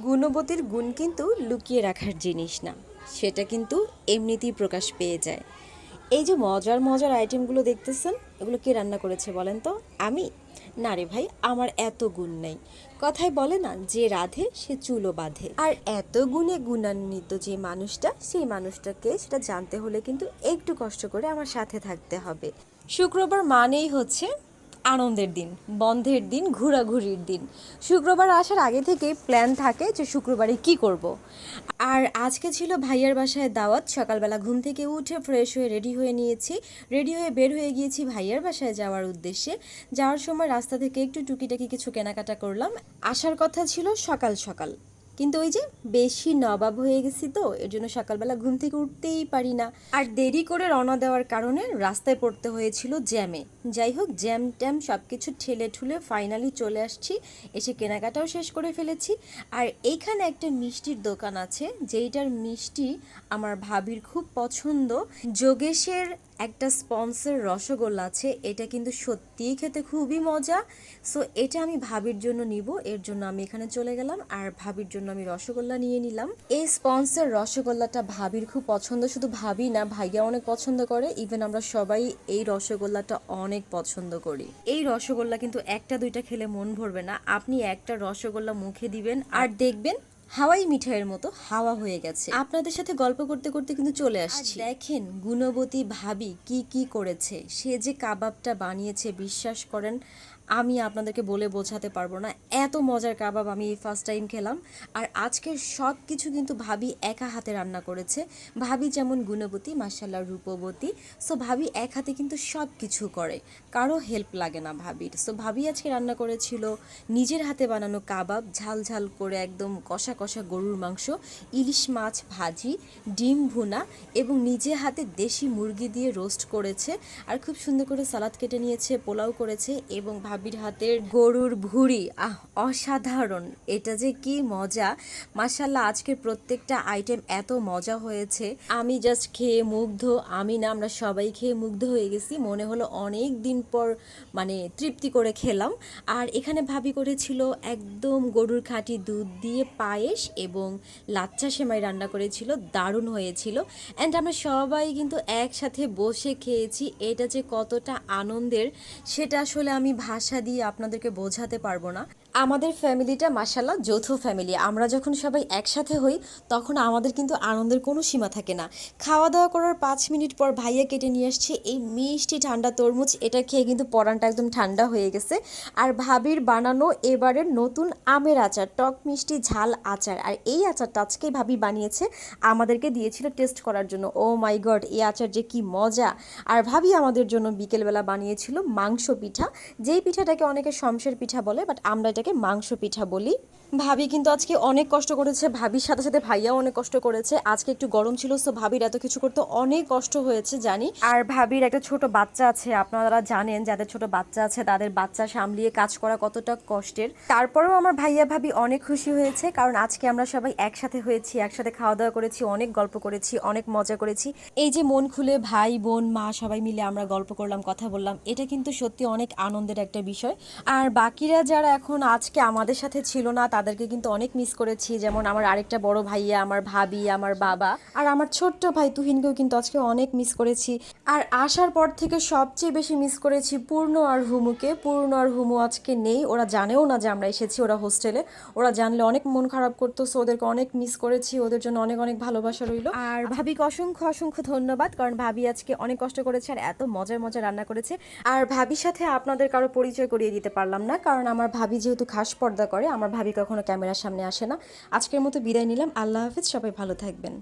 গুণবতীর গুণ কিন্তু লুকিয়ে রাখার জিনিস না। সেটা কিন্তু এমনিতেই প্রকাশ পেয়ে যায়। এই যে মজার মজার আইটেমগুলো দেখতেছেন, এগুলো কে রান্না করেছে বলেন তো? আমি? না রে ভাই, আমার এত গুণ নেই। কথায় বলে না, যে রাধে, সে চুলো বাঁধে। আর এত গুণে গুণান্বিত যে মানুষটা, সেই মানুষটাকে সেটা জানতে হলে কিন্তু একটু কষ্ট করে আমার সাথে থাকতে হবে। শুক্রবার মানেই হচ্ছে আনন্দের দিন, বন্ধের দিন, ঘোরাঘুরির দিন। শুক্রবার আসার আগে থেকেই প্ল্যান থাকে যে শুক্রবারে কি করব। আর আজকে ছিল ভাইয়ার বাসায় দাওয়াত, সকালবেলা ঘুম থেকে উঠে ফ্রেশ হয়ে রেডি হয়ে নিয়েছি। রেডি হয়ে বের হয়ে গিয়েছি ভাইয়ার বাসায় যাওয়ার উদ্দেশ্যে। যাওয়ার সময় রাস্তা থেকে একটু টুকিটাকি কিছু কেনাকাটা করলাম। আসার কথা ছিল সকাল সকাল। কিন্তু ওই যে বেশি নবাব হয়ে গেছি তো, এর জন্য সকালবেলা ঘুম থেকে উঠতেই পারি না। আর দেরি করে রওনা দেওয়ার কারণে রাস্তায় পড়তে হয়েছিল জ্যামে। যাই হোক, জ্যাম ট্যাম সব কিছু ঠেলে ঠুলে ফাইনালি চলে আসছি। এসে কেনাকাটাও শেষ করে ফেলেছি। আর এইখানে একটা মিষ্টির দোকান আছে, যেইটার মিষ্টি আমার ভাবির খুব পছন্দ। যোগেশের একটা স্পন্সর রসগোল্লা আছে, এটা কিন্তু সত্যিই খেতে খুবই মজা। সো এটা আমি ভাবির জন্য নিব, এর জন্য আমি এখানে চলে গেলাম, আর ভাবির জন্য আমি রসগোল্লা নিয়ে নিলাম। এই স্পন্সর রসগোল্লাটা ভাবির খুব পছন্দ, শুধু ভাবি না, ভাইয়া অনেক পছন্দ করে। ইভেন আমরা সবাই এই রসগোল্লাটা অনেক পছন্দ করি। এই রসগোল্লা কিন্তু একটা দুইটা খেলে মন ভরবে না। আপনি একটা রসগোল্লা মুখে দিবেন, আর দেখবেন হাওয়াই মিঠাইয়ের মতো হাওয়া হয়ে গেছে। আপনাদের সাথে গল্প করতে করতে কিন্তু চলে আসছি। দেখেন গুণবতী ভাবি কি কি করেছে। সে যে কাবাবটা বানিয়েছে বিশ্বাস করেন আমি আপনাদেরকে বলে বোঝাতে পারব না। এত মজার কাবাব আমি ফার্স্ট টাইম খেলাম। আর আজকের সব কিছু কিন্তু ভাবি একা হাতে রান্না করেছে। ভাবি যেমন গুণবতী মাসাল্লাহ রূপবতী। সো ভাবি এক হাতে কিন্তু সব কিছু করে। কারও হেল্প লাগে না ভাবির। সো ভাবি আজকে রান্না করেছিল নিজের হাতে বানানো কাবাব, ঝাল ঝাল করে একদম কষা কষা গরুর মাংস, ইলিশ মাছ ভাজি, ডিম ভুনা এবং নিজে হাতে দেশি মুরগি দিয়ে রোস্ট করেছে। আর খুব সুন্দর করে সালাদ কেটে নিয়েছে, পোলাও করেছে এবং ভাবির হাতের গরুর ভুড়ি। আহ, অসাধারণ। এটা যে কি মজা। মাসাল্লাহ আজকের প্রত্যেকটা আইটেম এত মজা হয়েছে। আমি জাস্ট খেয়ে মুগ্ধ। আমি না, আমরা সবাই খেয়ে মুগ্ধ হয়ে গেছি। মনে হলো অনেক দিন পর মানে তৃপ্তি করে খেলাম। আর এখানে ভাবি করেছিল একদম গরুর খাঁটি দুধ দিয়ে পায়েস এবং লাচ্চা সেমাই রান্না করেছিল। দারুণ হয়েছিল। অ্যান্ড আমরা সবাই কিন্তু একসাথে বসে খেয়েছি। এটা যে কতটা আনন্দের, সেটা আসলে আমি ভাষা দিয়ে আপনাদেরকে বোঝাতে পারব না। আমাদের ফ্যামিলিটা মাসাল্লাহ যৌথ ফ্যামিলি। আমরা যখন সবাই একসাথে হই, তখন আমাদের কিন্তু আনন্দের কোনো সীমা থাকে না। খাওয়া দাওয়া করার পাঁচ মিনিট পর ভাইয়া কেটে নিয়ে আসছে এই মিষ্টি ঠান্ডা তরমুজ। এটা খেয়ে কিন্তু পরানটা একদম ঠান্ডা হয়ে গেছে। আর ভাবির বানানো এবারের নতুন আমের আচার, টক মিষ্টি, ঝাল আচার। আর এই আচারটা আজকেই ভাবি বানিয়েছে, আমাদেরকে দিয়েছিল টেস্ট করার জন্য। ও মাই গড, এই আচার যে কি মজা। আর ভাবি আমাদের জন্য বিকেলবেলা বানিয়েছিল মাংস পিঠা। যেই পিঠাটাকে অনেকে শমশের পিঠা বলে বাট আমরা এটাকে মাংস পিঠা বলি। ভাবি কিন্তু আজকে অনেক কষ্ট করেছে ভাবির সাথে সাথে ভাইয়াও অনেক কষ্ট করেছে। আজকে একটু গরম ছিল তো ভাবির এত কিছু করতে অনেক কষ্ট হয়েছে জানি। আর ভাবির একটা ছোট বাচ্চা আছে আপনারা জানেন যাদের ছোট বাচ্চা আছে তাদের বাচ্চা সামলিয়ে কাজ করা কতটা কষ্টের। তারপরেও আমার ভাইয়া ভাবি অনেক খুশি হয়েছে কারণ আজকে আমরা সবাই একসাথে হয়েছি একসাথে খাওয়া দাওয়া করেছি অনেক গল্প করেছি অনেক মজা করেছি। এই যে মন খুলে ভাই বোন মা সবাই মিলে আমরা গল্প করলাম কথা বললাম এটা কিন্তু সত্যি অনেক আনন্দের একটা বিষয়। আর বাকিরা যারা এখন আজকে আমাদের সাথে ছিল না, তাদেরকে কিন্তু অনেক মিস করেছি। যেমন আমার আরেকটা বড় ভাইয়া, আমার ভাবি, আমার বাবা। আর আমার ছোট্ট ভাই তুহিনকেও কিন্তু আজকে অনেক মিস করেছি। আর আসার পর থেকে সবচেয়ে বেশি মিস করেছি পূর্ণ আর হুমুকে। পূর্ণ আর হুমু আজকে নেই। ওরা জানেও না যে আমরা এসেছি ওরা হোস্টেলে ওরা জানলে অনেক মন খারাপ করতো সো ওদেরকে অনেক মিস করেছি। ওদের জন্য অনেক অনেক ভালোবাসা রইল। আর ভাবিকে অসংখ্য অসংখ্য ধন্যবাদ, কারণ ভাবি আজকে অনেক কষ্ট করেছে আর এত মজার মজার রান্না করেছে। আর ভাবির সাথে আপনাদের কারও পরিচয় করিয়ে দিতে পারলাম না, কারণ আমার ভাবি যেহেতু খাস পর্দা করে, আমার ভাবি কখনো ক্যামেরার সামনে আসে না। আজকের মতো বিদায় নিলাম, আল্লাহ হাফিজ, সবাই ভালো থাকবেন।